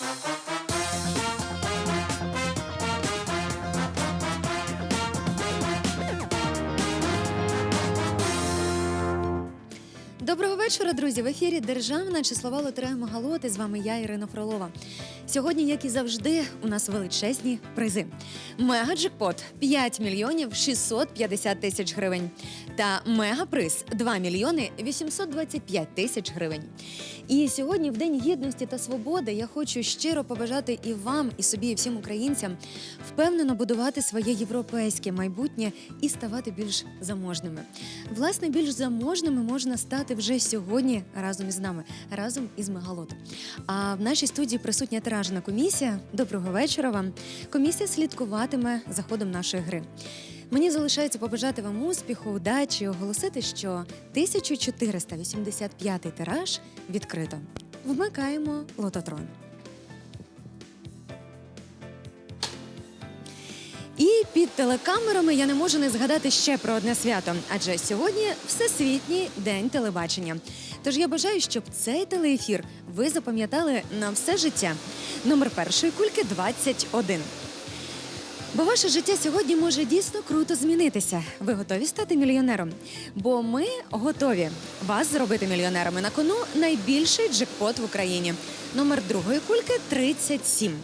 Peace. Доброго вечора, друзі. В ефірі Державна числова лотерея Магалоти. З вами я, Ірина Фролова. Сьогодні, як і завжди, у нас величезні призи. Мегаджекпот 5 мільйонів 650 тисяч гривень. Та мегаприз 2 мільйони 825 тисяч гривень. І сьогодні, в День гідності та свободи, я хочу щиро побажати і вам, і собі, і всім українцям впевнено будувати своє європейське майбутнє і ставати більш заможними. Власне, більш заможними можна стати вже сьогодні разом із нами, разом із Мегалотом. А в нашій студії присутня тиражна комісія. Доброго вечора вам. Комісія слідкуватиме за ходом нашої гри. Мені залишається побажати вам успіху, удачі, оголосити, що 1485 тираж відкрито. Вмикаємо лототрон. Під телекамерами я не можу не згадати ще про одне свято, адже сьогодні Всесвітній день телебачення. Тож я бажаю, щоб цей телеефір ви запам'ятали на все життя. Номер першої кульки 21. Бо ваше життя сьогодні може дійсно круто змінитися. Ви готові стати мільйонером? Бо ми готові вас зробити мільйонерами. На кону найбільший джекпот в Україні. Номер другої кульки 37.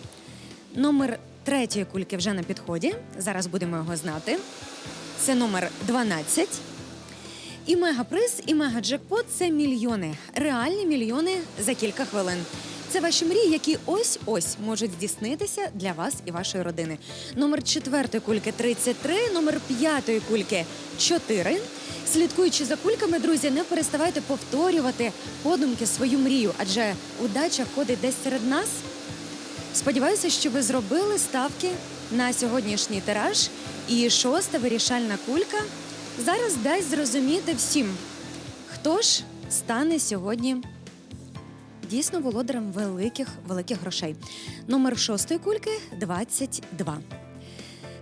Номер третьої кульки вже на підході. Зараз будемо його знати. Це номер 12. І мегаприз, і мегаджекпот це мільйони, реальні мільйони за кілька хвилин. Це ваші мрії, які ось-ось можуть здійснитися для вас і вашої родини. Номер четвертої кульки 33, номер п'ятої кульки 4. Слідкуючи за кульками, друзі, не переставайте повторювати подумки свою мрію, адже удача ходить десь серед нас. Сподіваюся, що ви зробили ставки на сьогоднішній тираж. І шоста вирішальна кулька зараз дасть зрозуміти всім, хто ж стане сьогодні дійсно володарем великих великих грошей. Номер шостої кульки 22.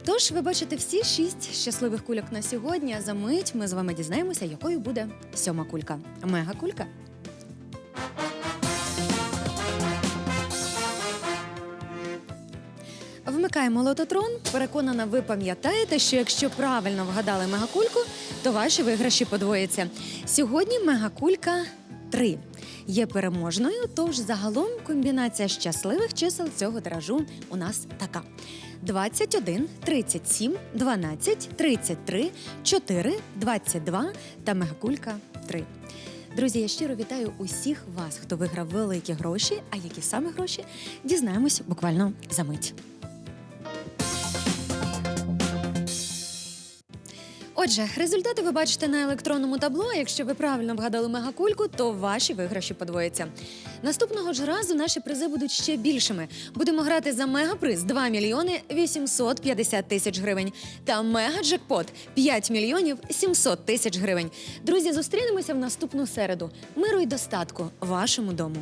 Тож ви бачите всі шість щасливих кульок на сьогодні. А за мить ми з вами дізнаємося, якою буде сьома кулька. Мега кулька. Вмикаємо лототрон. Переконана, ви пам'ятаєте, що якщо правильно вгадали мегакульку, то ваші виграші подвояться. Сьогодні мегакулька 3 є переможною, тож загалом комбінація щасливих чисел цього тиражу у нас така: 21, 37, 12, 33, 4, 22 та мегакулька 3. Друзі, я щиро вітаю усіх вас, хто виграв великі гроші. А які саме гроші дізнаємось буквально за мить. Отже, результати ви бачите на електронному табло. Якщо ви правильно вгадали мегакульку, то ваші виграші подвояться. Наступного ж разу наші призи будуть ще більшими. Будемо грати за мегаприз 2 мільйони 850 тисяч гривень та мегаджекпот 5 мільйонів 700 тисяч гривень. Друзі, зустрінемося в наступну середу. Миру й достатку вашому дому.